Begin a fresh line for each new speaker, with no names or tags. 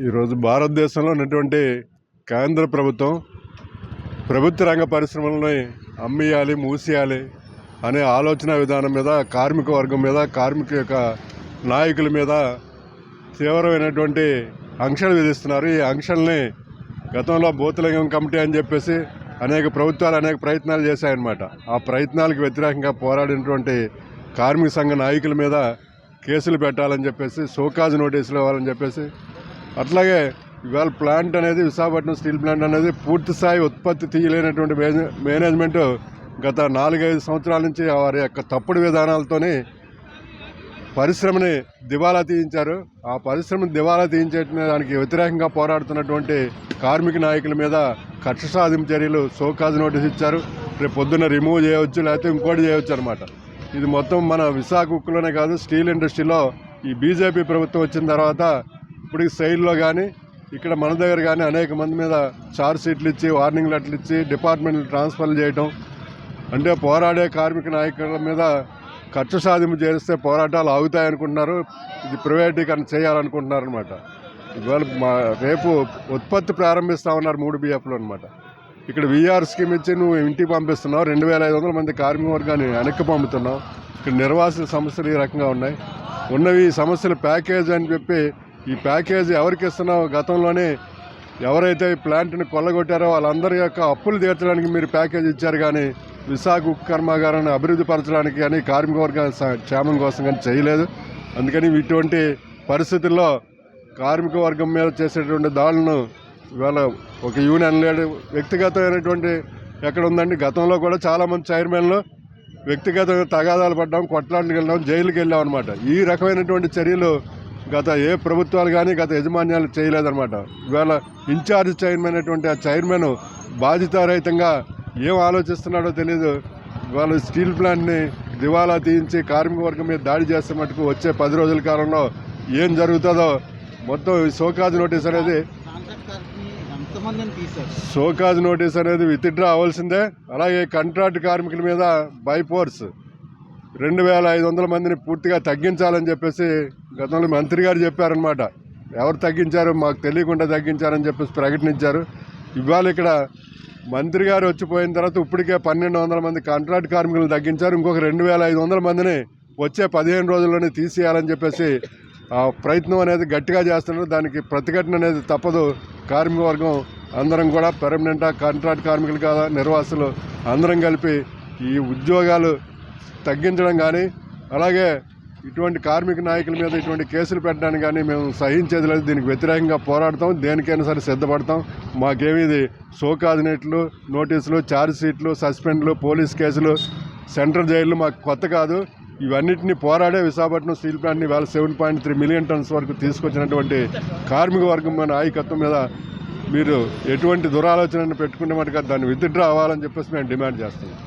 ఈరోజు భారతదేశంలో ఉన్నటువంటి కేంద్ర ప్రభుత్వం ప్రభుత్వ రంగ పరిశ్రమలని అమ్మేయాలి మూసేయాలి అనే ఆలోచన విధానం మీద కార్మిక వర్గం మీద కార్మిక యొక్క నాయకుల మీద తీవ్రమైనటువంటి ఆంక్షలు విధిస్తున్నారు. ఈ ఆంక్షల్ని గతంలో భూతలింగం కమిటీ అని చెప్పేసి అనేక ప్రభుత్వాలు అనేక ప్రయత్నాలు చేశాయన్నమాట. ఆ ప్రయత్నాలకు వ్యతిరేకంగా పోరాడినటువంటి కార్మిక సంఘ నాయకుల మీద కేసులు పెట్టాలని చెప్పేసి షోకాజ్ నోటీసులు ఇవ్వాలని చెప్పేసి అట్లాగే ఇవాళ ప్లాంట్ అనేది విశాఖపట్నం స్టీల్ ప్లాంట్ అనేది పూర్తి స్థాయి ఉత్పత్తి తీయలేనటువంటి మేనే- మేనేజ్మెంట్ గత నాలుగైదు సంవత్సరాల నుంచి వారి యొక్క తప్పుడు విధానాలతోని పరిశ్రమని దివాలా తీయించారు. ఆ పరిశ్రమని దివాలా తీయించే దానికి వ్యతిరేకంగా పోరాడుతున్నటువంటి కార్మిక నాయకుల మీద కక్ష సాధింపు చర్యలు సోకాజ్ నోటీస్ ఇచ్చారు. రేపు పొద్దున్న రిమూవ్ చేయవచ్చు లేకపోతే ఇంకోటి చేయవచ్చు అనమాట ఇది మొత్తం మన విశాఖ ఉక్కులోనే కాదు స్టీల్ ఇండస్ట్రీలో ఈ బీజేపీ ప్రభుత్వం వచ్చిన తర్వాత ఇప్పుడు సైడ్లో కానీ ఇక్కడ మన దగ్గర కానీ అనేక మంది మీద చార్జ్ షీట్లు ఇచ్చి వార్నింగ్ లెటర్లు ఇచ్చి డిపార్ట్మెంట్లు ట్రాన్స్ఫర్లు చేయటం. అంటే పోరాడే కార్మిక నాయకుల మీద ఖర్చు సాధింపు చేస్తే పోరాటాలు ఆగుతాయనుకుంటున్నారు ఇది ప్రైవేటీకరణ చేయాలనుకుంటున్నారు అనమాట ఇవాళ మా రేపు ఉత్పత్తి ప్రారంభిస్తా ఉన్నారు మూడు బిఎఫ్లో అనమాట ఇక్కడ విఆర్ స్కీమ్ ఇచ్చి నువ్వు ఇంటికి పంపిస్తున్నావు. రెండు వేల ఐదు వందల మంది కార్మిక వర్గాన్ని వెనక్కి పంపుతున్నావు. ఇక్కడ నిర్వాసిత సమస్యలు ఈ రకంగా ఉన్నాయి. ఉన్నవి ఈ సమస్యల ప్యాకేజ్ అని చెప్పి ఈ ప్యాకేజ్ ఎవరికి ఇస్తున్నావు గతంలోనే? ఎవరైతే ఈ ప్లాంట్ని కొల్లగొట్టారో వాళ్ళందరి యొక్క అప్పులు తీర్చడానికి మీరు ప్యాకేజ్ ఇచ్చారు కానీ విశాఖ ఉక్కు కర్మాగారాన్ని అభివృద్ధి పరచడానికి కానీ కార్మికవర్గ క్షేమం కోసం కానీ చేయలేదు. అందుకని ఇటువంటి పరిస్థితుల్లో కార్మిక వర్గం మీద చేసేటువంటి దాడులను ఇవాళ ఒక యూనియన్ లీడర్ వ్యక్తిగతమైనటువంటి ఎక్కడ ఉందండి? గతంలో కూడా చాలామంది చైర్మన్లు వ్యక్తిగత తగాదాలు పడ్డాం కొట్లాటలకు వెళ్ళాం జైలుకి వెళ్ళాం అనమాట ఈ రకమైనటువంటి చర్యలు గత ఏ ప్రభుత్వాలు కానీ గత యజమాన్యాలు చేయలేదన్నమాట. ఇవాళ ఇన్ఛార్జ్ చైర్మన్ అటువంటి ఆ చైర్మన్ బాధితారహితంగా ఏం ఆలోచిస్తున్నాడో తెలియదు వాళ్ళు స్టీల్ ప్లాంట్ని దివాలా తీయించి కార్మిక వర్గం మీద దాడి చేస్తే మటుకు వచ్చే పది రోజుల కాలంలో ఏం జరుగుతుందో మొత్తం షోకాజ్ నోటీస్ అనేది షోకాజ్ నోటీస్ అనేది విత్డ్రా అవ్వాల్సిందే. అలాగే కంట్రాక్ట్ కార్మికుల మీద బై ఫోర్స్. రెండు వేల ఐదు వందల మందిని పూర్తిగా తగ్గించాలని చెప్పేసి గతంలో మంత్రి గారు చెప్పారనమాట ఎవరు తగ్గించారు మాకు తెలియకుండా తగ్గించారని చెప్పేసి ప్రకటించారు. ఇవాళ ఇక్కడ మంత్రి గారు వచ్చిపోయిన తర్వాత ఇప్పటికే పన్నెండు వందల మంది కాంట్రాక్ట్ కార్మికులను తగ్గించారు. ఇంకొక రెండు వేల ఐదు వందల మందిని వచ్చే పదిహేను రోజుల్లోనే తీసేయాలని చెప్పేసి ఆ ప్రయత్నం అనేది గట్టిగా చేస్తున్నారు. దానికి ప్రతిఘటన అనేది తప్పదు. కార్మిక వర్గం అందరం కూడా పెర్మనెంట్ కాంట్రాక్ట్ కార్మికులు కాదా నిర్వాసులు అందరం కలిపి ఈ ఉద్యోగాలు తగ్గించడం కానీ అలాగే ఇటువంటి కార్మిక నాయకుల మీద ఇటువంటి కేసులు పెట్టడానికి కానీ మేము సహించేది లేదు. దీనికి వ్యతిరేకంగా పోరాడతాం. దేనికైనా సరే సిద్ధపడతాం. మాకేమి ఇది షోకాదినేట్లు నోటీసులు ఛార్జ్ షీట్లు సస్పెండ్లు పోలీస్ కేసులు సెంట్రల్ జైళ్ళు మాకు కొత్త కాదు. ఇవన్నిటిని పోరాడే విశాఖపట్నం స్టీల్ ప్లాంట్ని వేల seven point three million tons వరకు తీసుకొచ్చినటువంటి కార్మిక వర్గం మన నాయకత్వం మీద మీరు ఎటువంటి దురాలోచనను పెట్టుకుంటే మటుగా దాన్ని విత్డ్రా అవ్వాలని చెప్పేసి మేము డిమాండ్ చేస్తున్నాం.